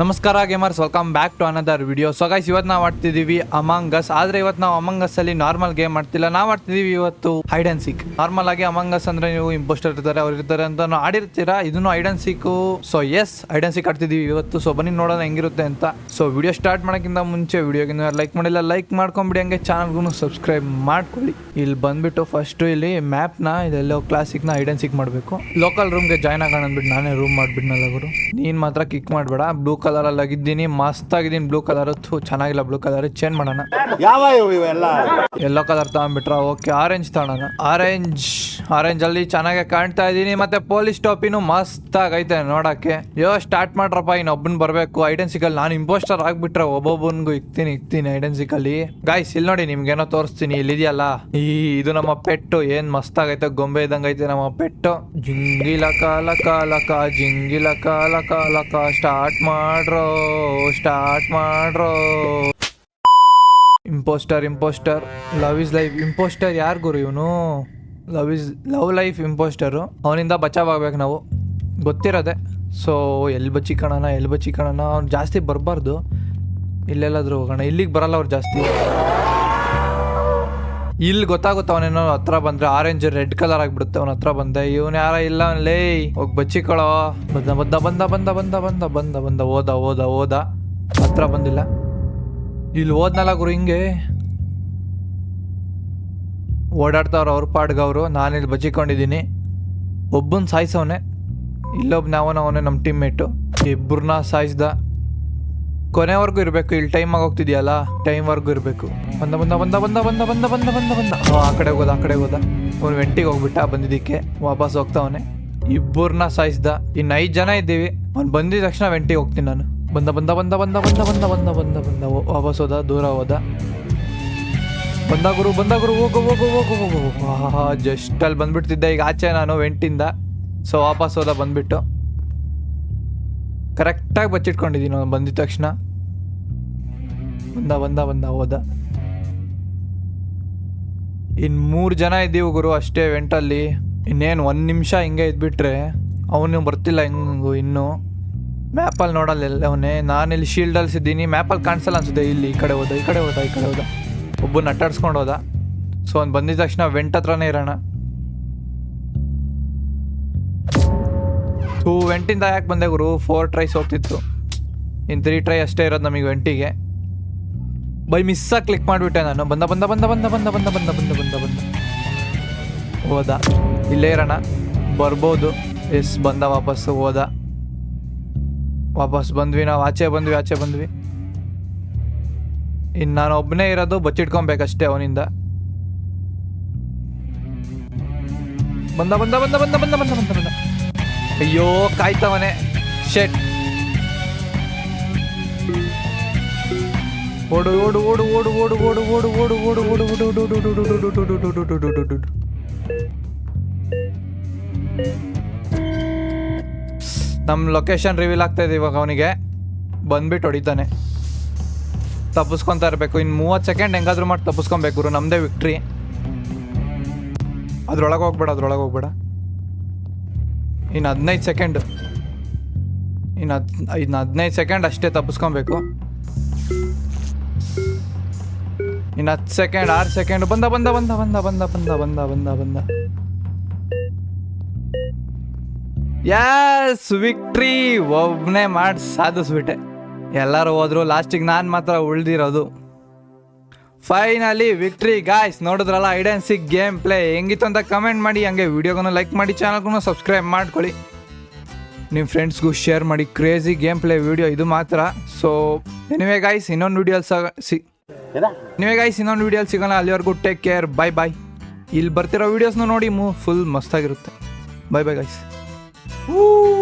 ನಮಸ್ಕಾರ gamers welcome back to another video so guys ಇವತ್ತು ನಾವು ಆಡ್ತಿದ್ದೀವಿ ಅಮಂಗ್ ಆದರೆ ಇವತ್ತು ನಾವು ಅಮಂಗ್ ಅಸ್ ಅಲ್ಲಿ ನಾರ್ಮಲ್ ಗೇಮ್ ಮಾಡ್ತಿಲ್ಲ ನಾವು ಆಡ್ತಿದ್ದೀವಿ ಇವತ್ತು ಹೈಡ್ ಅಂಡ್ ಸಿಕ್ ನಾರ್ಮಲ್ ಆಗಿ ಅಮಂಗಸ್ ಅಂದ್ರೆ ನೀವು ಇಂಪೋಸ್ಟರ್ ಇರ್ತಾರೆ, ಅವ್ರು ಇರ್ತಾರೆ ಅಂತ ನಾವು ಆಡಿರ್ತೀರಾ? ಇದನ್ನು hide and seek so yes hide and seek ಆಡ್ತಿದ್ದೀವಿ ಇವತ್ತು. ಸೊ ಬನ್ನಿ ನೋಡೋಣ ಹೆಂಗಿರುತ್ತೆ ಅಂತ. ಸೊ ವಿಡಿಯೋ ಸ್ಟಾರ್ಟ್ ಮಾಡೋಕ್ಕಿಂತ ಮುಂಚೆ ವಿಡಿಯೋಗಿನ ಲೈಕ್ ಮಾಡಿಲ್ಲ ಲೈಕ್ ಮಾಡ್ಕೊಂಬಿಡಿ ಹಂಗೆ. ಚಾನಲ್ಗೂ ಸಬ್ಸ್ಕ್ರೈಬ್ ಮಾಡ್ಕೊಳ್ಳಿ. ಇಲ್ಲಿ ಬಂದ್ಬಿಟ್ಟು ಫಸ್ಟ್ ಇಲ್ಲಿ ಮ್ಯಾಪ್ನ ಇದೆಲ್ಲೋ ಕ್ಲಾಸಿಕ್ನ ಹೈಡ್ ಅಂಡ್ ಸಿಕ್ ಮಾಡಬೇಕು. ಲೋಕಲ್ ರೂಮ್ಗೆ ಜಾಯ್ನ್ ಆಗೋಣ ಅಂದ್ಬಿಟ್ಟು ನಾನೇ ರೂಮ್ ಮಾಡ್ಬಿಟ್ನಲ್ಲ ಗುರು. ನೀನು ಮಾತ್ರ ಕಿಕ್ ಮಾಡಬೇಡ. ಬ್ಲೂ ಕಲರ್ ಅಲ್ಲಿ ಆಗಿದ್ದೀನಿ ಮಸ್ತ್ ಆಗಿದ್ದೀನಿ ಬ್ಲೂ ಕಲರ್ ಚೆನ್ನಾಗಿಲ್ಲ ಬ್ಲೂ ಕಲರ್ ಚೇಂಜ್ ಮಾಡೋಣ. ಯಾವ ಇವೆಲ್ಲ ಎಲ್ಲೋ? ಕಲರ್ ತಗೊಂಡ್ಬಿಟ್ರ? ಓಕೆ ಆರೆಂಜ್ ತಗೋಣ. ಆರೆಂಜ್ ಆರೆಂಜ್ ಅಲ್ಲಿ ಚೆನ್ನಾಗಿ ಕಾಣ್ತಾ ಇದೀನಿ ಮತ್ತೆ ಪೊಲೀಸ್ ಟಾಪಿನು ಮಸ್ತ್ ಆಗೈತೆ ನೋಡಕ್ಕೆ. ಯೋ ಸ್ಟಾರ್ಟ್ ಮಾಡ್ರಪ್ಪ ಇನ್ನೊಬ್ಬನ್ ಬರ್ಬೇಕು. ಐಡೆನ್ಸಿಕಲ್ ನಾನು ಇಂಪೋಸ್ಟರ್ ಆಗ್ಬಿಟ್ರೆ ಒಬ್ಬೊಬ್ಬನ್ಗೂ ಇಕ್ತೀನಿ ಇಕ್ತೀನಿ ಐಡೆನ್ಸಿಕಲ್ಲಿ ಗಾಯ್ಸ್ ಇಲ್ಲಿ ನೋಡಿ ನಿಮ್ಗೇನೋ ತೋರಿಸ್ತೀನಿ. ಇಲ್ಲಿದೆಯಲ್ಲ? ಈ ಇದು ನಮ್ಮ ಪೆಟ್ಟು. ಏನ್ ಮಸ್ತ್ ಆಗೈತೆ ಗೊಂಬೆ ಇದ್ದಂಗೆ ಐತೆ ನಮ್ಮ ಪೆಟ್ಟು. ಜಿಂಗಿಲ ಕಾಲ ಕಾಲಕ ಜಿಂಗಿಲ ಕಾಲ ಕಾಲಕ ಸ್ಟಾರ್ಟ್ ಮಾಡ್ರೋ start ಮಾಡ್ರೋ. Impostor impostor love is life impostor ಯಾರು ಗುರು ಇವನು? Love is love life impostor ಅವನಿಂದ ಬಚಾವ್ ಆಗ್ಬೇಕು ನಾವು. ಗೊತ್ತಿರೋದೆ. ಸೊ ಎಲ್ಲಿ ಬಚ್ಚಿಕಣನ ಎಲ್ಲಿ ಬಚ್ಚಿಕಣನ, ಅವ್ನು ಜಾಸ್ತಿ ಬರಬಾರ್ದು. ಇಲ್ಲೆಲ್ಲಾದ್ರೂ ಹೋಗೋಣ. ಇಲ್ಲಿಗೆ ಬರಲ್ಲ ಅವ್ರು ಜಾಸ್ತಿ. ಇಲ್ಲಿ ಗೊತ್ತಾಗುತ್ತೆ ಅವನೇನೋ ಹತ್ರ ಬಂದ್ರೆ ಆರೆಂಜ್ ರೆಡ್ ಕಲರ್ ಆಗಿಬಿಡುತ್ತೆ ಅವನ ಹತ್ರ ಬಂದೆ ಇವನ್ ಯಾರ ಇಲ್ಲ ಲೇ, ಹೋಗಿ ಬಚ್ಚಿಕೊಳ್ಳೋ. ಬಂದ ಬಂದ ಬಂದ ಬಂದ ಬಂದ ಬಂದ ಬಂದ ಬಂದ ಓದ ಓದ ಓದ ಹತ್ರ ಬಂದಿಲ್ಲ. ಇಲ್ಲಿ ಓದ್ನಲ್ಲ ಗುರು ಹಿಂಗೆ. ಓಡಾಡ್ತಾವ್ರ ಅವ್ರ ಪಾಡ್ಗೆ ಅವರು ನಾನಿಲ್ಲಿ ಬಚ್ಚಿಕೊಂಡಿದ್ದೀನಿ. ಒಬ್ಬನ್ ಸಾಯಿಸವನೆ. ಇಲ್ಲೊಬ್ಬ ನಾವನ ನಮ್ಮ ಟೀಮ್ ಮೇಟು ಇಬ್ಬರನ್ನ ಸಾಯಿಸ್ದ. ಕೊನೆವರೆಗೂ ಇರಬೇಕು ಇಲ್ಲಿ ಟೈಮ್ ಆಗಿ ಹೋಗ್ತಿದ್ಯಲ್ಲ ಟೈಮ್ವರೆಗೂ ಇರಬೇಕು ಬಂದ ಬಂದ ಬಂದ ಬಂದ ಬಂದ ಬಂದ ಬಂದ ಬಂದ ಬಂದ ಆ ಕಡೆ ಹೋದ ಆ ಕಡೆ ಹೋದ ಅವ್ನು ವೆಂಟಿಗೆ ಹೋಗ್ಬಿಟ್ಟ ಬಂದಿದ್ದಕ್ಕೆ ವಾಪಸ್ ಹೋಗ್ತಾವನೆ ಇಬ್ಬರನ್ನ ಸಾಯಿಸ್ದ ಇನ್ನು ಐದು ಜನ ಇದ್ದೀವಿ ಅವ್ನು ಬಂದಿದ ತಕ್ಷಣ ವೆಂಟಿಗೆ ಹೋಗ್ತೀನಿ ನಾನು ಬಂದ ಬಂದ ಬಂದ ಬಂದ ಬಂದ ಬಂದ ಬಂದ ಬಂದ ಬಂದ ವಾಪಸ್ ಹೋದ ದೂರ ಹೋದ ಬಂದ ಗುರು ಬಂದ ಗುರು ಹೋಗು ಹೋಗು ಹೋಗು ಹೋಗು ಜಸ್ಟ್ ಅಲ್ಲಿ ಬಂದ್ಬಿಡ್ತಿದ್ದೆ ಈಗ ಆಚೆ ನಾನು ವೆಂಟಿಂದ ಸೊ ವಾಪಸ್ ಹೋದ ಬಂದ್ಬಿಟ್ಟು ಕರೆಕ್ಟಾಗಿ ಬಚ್ಚಿಟ್ಕೊಂಡಿದ್ದೀನಿ ಬಂದಿದ ತಕ್ಷಣ ಬಂದ ಬಂದ ಬಂದ, ಹೋದ. ಇನ್ನು ಮೂರು ಜನ ಇದ್ದೀವಿ ಗುರು, ಅಷ್ಟೇ ವೆಂಟಲ್ಲಿ ಇನ್ನೇನು ಒಂದು ನಿಮಿಷ ಹಿಂಗೆ ಇದ್ಬಿಟ್ರೆ, ಅವನು ಬರ್ತಿಲ್ಲ ಹಿಂಗು ಇನ್ನೂ. ಮ್ಯಾಪಲ್ಲಿ ನೋಡಲ್ಲ ಎಲ್ಲವನ್ನೇ ನಾನಿಲ್ಲಿ ಶೀಲ್ಡಲ್ಲಿ ಮ್ಯಾಪ್ ಮ್ಯಾಪಲ್ಲಿ ಕಾಣಿಸಲ್ಲ ಅನ್ಸುತ್ತೆ. ಇಲ್ಲಿ ಈ ಕಡೆ ಹೋದ, ಈ ಕಡೆ ಹೋದ, ಈ ಕಡೆ ಹೋದ. ಒಬ್ಬನ ಅಟ್ಟಾಡ್ಸ್ಕೊಂಡು ಹೋದ. ಸೊ ಅವ್ನು ಬಂದಿದ ತಕ್ಷಣ ವೆಂಟ್ ಹತ್ರನೇ ಇರೋಣ. ಟೂ ವೆಂಟಿಂದ ಯಾಕೆ ಬಂದೆ ಗುರು? ಫೋರ್ ಟ್ರೈಸ್ ಹೋಗ್ತಿತ್ತು. ಇನ್ನು ತ್ರೀ ಟ್ರೈ ಅಷ್ಟೇ ಇರೋದು ನಮಗೆ ವೆಂಟಿಗೆ ಬೈ ಮಿಸ್ಸಾಗಿ ಕ್ಲಿಕ್ ಮಾಡಿಬಿಟ್ಟೆ ನಾನು ಬಂದ ಬಂದ ಬಂದ ಬಂದ ಬಂದ ಬಂದ ಬಂದ ಬಂದ ಬಂದ ಬಂದ ಹೋದ ಇಲ್ಲೇ ಇರೋಣ ಬರ್ಬೋದು ಎಸ್ ಬಂದ ವಾಪಸ್ ಹೋದ ವಾಪಸ್ ಬಂದ್ವಿ ನಾವು ಆಚೆ ಬಂದ್ವಿ ಆಚೆ ಬಂದ್ವಿ ಇನ್ನು ನಾನು ಒಬ್ಬನೇ ಇರೋದು ಬಚ್ಚಿಟ್ಕೊಬೇಕಷ್ಟೇ ಅವನಿಂದ ಬಂದ ಬಂದ ಬಂದ ಬಂದ ಬಂದ ಬಂದ ಬಂದ ಬಂದ ಅಯ್ಯೋ ಕಾಯ್ತವನೆ ಶೆಟ್ ಓಡು ಓಡು ಓಡು ಓಡು ಓಡು ಓಡು ಓಡು ಓಡು ಓಡು ಓಡು ಓಡು ಓಡು ನಮ್ಮ ಲೊಕೇಶನ್ ರಿವೀಲ್ ಆಗ್ತಾ ಇದೆ ಇವಾಗ ಅವನಿಗೆ. ಬಂದ್ಬಿಟ್ಟು ಹೊಡಿತಾನೆ. ತಪ್ಪಿಸ್ಕೊತಾ ಇರಬೇಕು. ಇನ್ನು ಮೂವತ್ತು ಸೆಕೆಂಡ್ ಹೆಂಗಾದ್ರೂ ಮಾಡಿ ತಪ್ಪಿಸ್ಕೊಬೇಕು ನಮ್ಮದೇ ವಿಕ್ಟ್ರಿ ಅದ್ರೊಳಗೆ ಹೋಗ್ಬೇಡ ಅದ್ರೊಳಗೆ ಹೋಗ್ಬೇಡ. ಇನ್ನು ಹದಿನೈದು ಸೆಕೆಂಡ್ ಇನ್ನು ಹದ್ ಇನ್ನು ಹದಿನೈದು ಸೆಕೆಂಡ್ ಅಷ್ಟೇ ತಪ್ಪಿಸ್ಕೊಬೇಕು. ಇನ್ನು ಹತ್ತು ಸೆಕೆಂಡ್ ಆರು ಸೆಕೆಂಡ್ ಬಂದ ಬಂದ ಬಂದ ಬಂದ ಬಂದ ಬಂದ ಬಂದ ಬಂದ ಬಂದ. ಯಾಸ್ ವಿಕ್ಟ್ರಿ ಒಬ್ಬನೇ ಮಾಡಿ ಸಾಧಿಸ್ಬಿಟ್ಟೆ. ಎಲ್ಲರೂ ಹೋದ್ರು ಲಾಸ್ಟಿಗೆ ನಾನು ಮಾತ್ರ ಉಳ್ದಿರೋದು. ಫೈನಲಿ ವಿಕ್ಟ್ರಿ ಗಾಯ್ಸ್ ನೋಡಿದ್ರಲ್ಲ ಐಡ್ ಗೇಮ್ ಪ್ಲೇ ಹೆಂಗಿತ್ತು ಅಂತ ಕಮೆಂಟ್ ಮಾಡಿ, ಹಂಗೆ ವಿಡಿಯೋಗೂ ಲೈಕ್ ಮಾಡಿ ಚಾನಲ್ಗೂ ಸಬ್ಸ್ಕ್ರೈಬ್ ಮಾಡ್ಕೊಳ್ಳಿ. ನಿಮ್ಮ ಫ್ರೆಂಡ್ಸ್ಗೂ ಶೇರ್ ಮಾಡಿ ಕ್ರೇಜಿ ಗೇಮ್ ಪ್ಲೇ ವಿಡಿಯೋ ಇದು ಮಾತ್ರ. ಸೊ ಎನಿವೇ ಗಾಯ್ಸ್ ಇನ್ನೊಂದು ವಿಡಿಯೋಲ್ ಸಿ ನೀವೇ ಗೈಸ್ ಇನ್ನೊಂದು ವಿಡಿಯೋಲಿ ಸಿಗೋಣ. ಅಲ್ಲಿವರೆಗೂ ಟೇಕ್ ಕೇರ್ ಬೈ ಬಾಯ್ ಇಲ್ಲಿ ಬರ್ತಿರೋ ವೀಡಿಯೋಸ್ನ ನೋಡಿ ಮೂ full ಮಸ್ತಾಗಿರುತ್ತೆ. Bye bye guys guys